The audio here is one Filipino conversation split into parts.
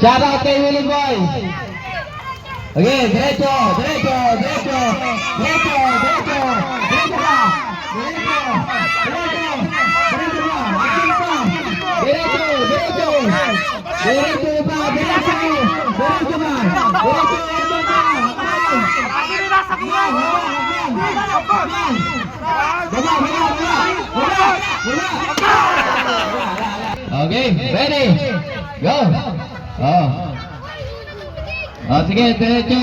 Shout out kay Willie Boy. Okay, derecho, derecho, derecho, derecho, derecho, derecho ka. Derecho, derecho, derecho ka. Action pa. Derecho, derecho. Derecho pa, derecho. Derecho ka. Derecho, action pa. Action. Baba, baba, baba. Baba, baba. Okay, ready? Go. Oh. Oh, sige, diretso.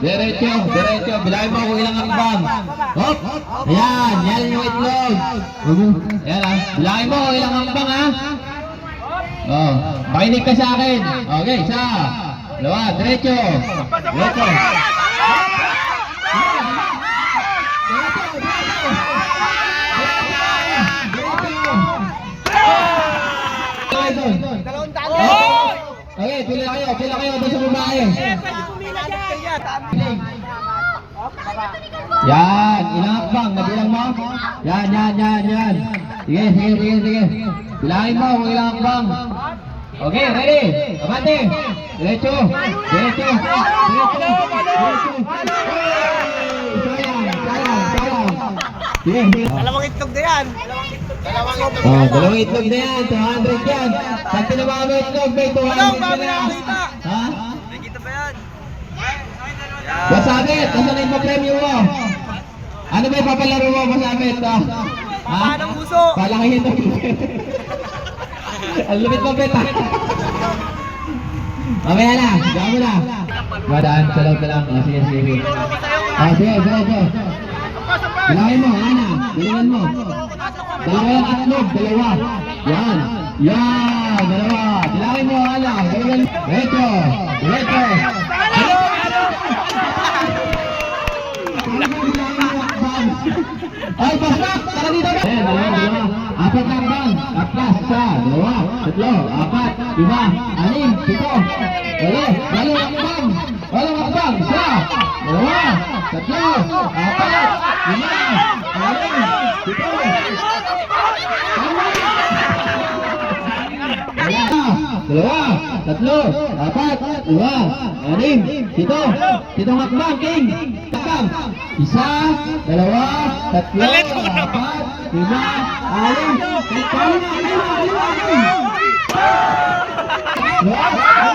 Diretso, diretso. Bilangin mo kung ilang hakbang. Hop. Ayan, yan yung itlog. Ayan ah. Bilangin mo kung ilang hakbang ha. Oh, makinig ka sa akin. Okay, isa. Dalawa, diretso. Diretso. Dalawang daan. Pila kayo, pila kayo doon sa babae. Yan, ilang hakbang, nabilang mo? Yan, yan, yan, yan. Sige, sige, sige, sige. Bilangin mo kung ilang hakbang. Okay, ready? Abante. Diretso. Diretso. Diretso. Diretso. Hey! Sayang, sayang, sayang. Sige, sige. Dalawang itlog na yan. Dalawang itlog. Oh, dalawang itlog na yan, 200 yan. Pag tinawag mo itlog, may 200 Ano, na. nakakita. Ha? Nakikita ba yan? Masabit, nasa na yung premyo mo? Ano ba ipapalaro mo, masabit? Ha? Ha? Paanong puso? Palakihin mo. Ang lupit mo, bet. Mamaya na, diyan mo na. Madaan, sa loob na lang. Ah, sige, sige, sige. Ah, sige, sige, Bilangin mo, Ana. Bilangin mo. Dalawa yung atlog, dalawa. Yan. Yan, dalawa. Bilangin mo, Ana. Bilangin. Reto. Reto. Ay, pasok! Tara dito! Eh, dalawa, dalawa. Apat lang bang? Tapos, isa, dalawa, tatlo, apat, lima, anim, pito. Walo, walo ang bang! Walo ang bang! Isa, dalawa, tatlo, apat. Dalawa, tatlo, apat, lima, anim, pito. Pitong hakbang, King. Hakbang. Isa, dalawa, tatlo, apat, lima, anim, pito. Lima, lima, lima. Dalawa,